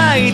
้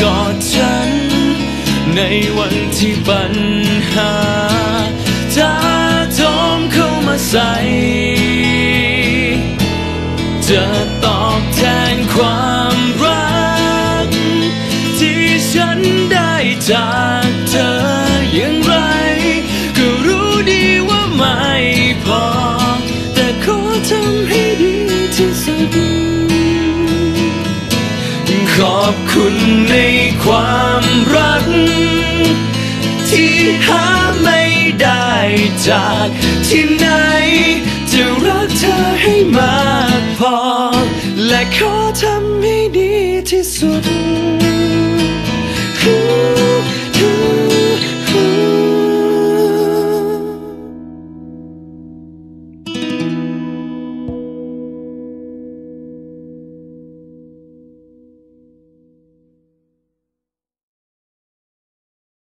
กอดฉัน ในวันที่ปัญหาท้าโถมเข้ามาใส่จะตอบแทนความรัก ที่ฉันได้จากเธออย่างไร ก็รู้ดีว่าไม่พอ แต่ขอทำให้ดีที่สุด อบคุณในความรัก ที่หาไม่ได้จากที่ไหน จะรักเธอให้มากพอ และขอทำให้ดีที่สุด